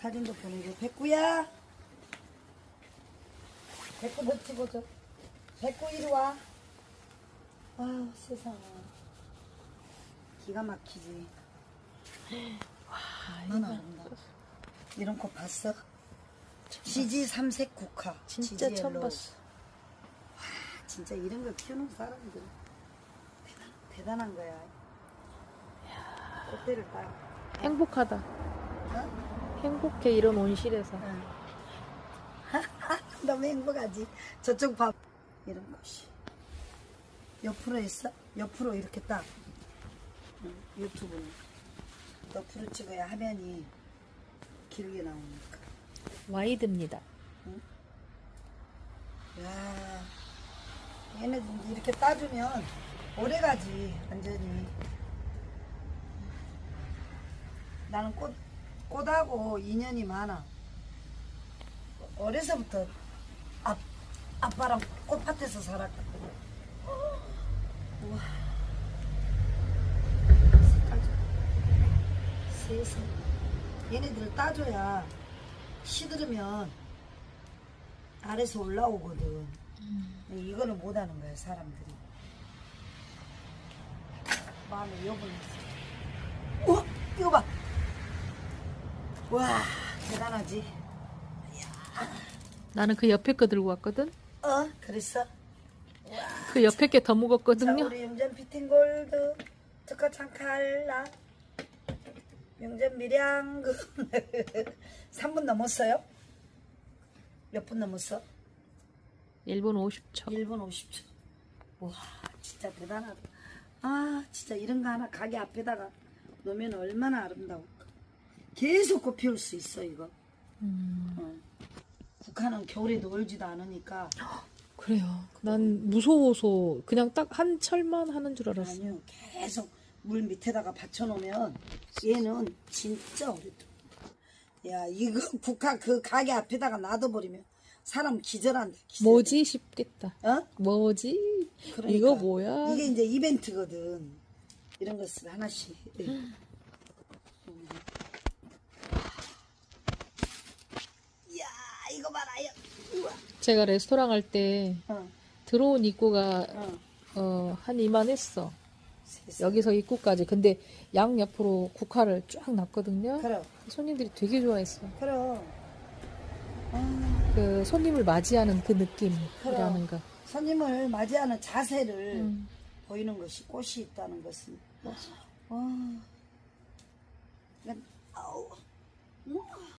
사진도 보내줘. 백구야. 백구 너 찍어줘. 백구 이리 와. 아유 세상에. 기가 막히지. 얼마나 아름다워. 이런 거 봤어? 지지 삼색 국화. 진짜 지지 처음. 봤어. 진짜 이런 걸 키우는 사람들 대단, 대단한 거야. 꽃대를 따. 행복하다. 어? 행복해 이런 온실에서. 응. 너무 행복하지. 저쪽 봐. 이런 것이. 옆으로 했어? 옆으로 이렇게 딱. 응, 유튜브는. 옆으로 찍어야 화면이 길게 나오니까. 와이드입니다. 야, 얘네 이렇게 따주면 오래 가지 완전히. 나는 꽃 꽃하고 인연이 많아. 어려서부터 아, 아빠랑 꽃밭에서 살았거든. 우와. 색깔 좀. 세상. 얘네들 따줘야 시들으면 아래서 올라오거든. 이거는 못하는 거야 사람들이. 마음에 여분이 있어. 어? 이거 봐. 와 대단하지. 나는 그 옆에 거 들고 왔거든. 어? 그랬어? 그 옆에 게더자 무겁거든요. 우리 영전 피팅골드 특허 창 칼라 영전 미량금 3분 넘었어요? 몇 분 넘었어? 1분 50초. 1분 50초. 와, 진짜 대단하다. 아, 진짜 이런 거 하나 가게 앞에다가 놓으면 얼마나 아름다울까. 계속 꽃 피울 수 있어, 이거. 음, 어. 북한은 겨울에 놀지도 않으니까. 그래요. 난 무서워서 그냥 딱 한 철만 하는 줄 알았어. 아니요, 계속 물 밑에다가 받쳐놓으면 얘는 진짜 오래돼. 야, 이거 북한 그 가게 앞에다가 놔둬버리면 사람 기절한다. 기절. 뭐지 싶겠다. 어? 뭐지? 그러니까. 이거 뭐야? 이게 이제 이벤트거든. 이런 것을 하나씩. 예. 이야, 이거 봐라. 야. 우와. 제가 레스토랑 할때 어, 들어온 입구가 어. 어, 한 이만했어. 여기서 입구까지. 근데 양 옆으로 국화를 쫙 놨거든요. 그럼, 손님들이 되게 좋아했어. 그럼. 아, 그 손님을 맞이하는 그 느낌이라는 거. 손님을 맞이하는 자세를 음. 보이는 것이 꽃이 있다는 것은. 와. 이건, 아우. 우와.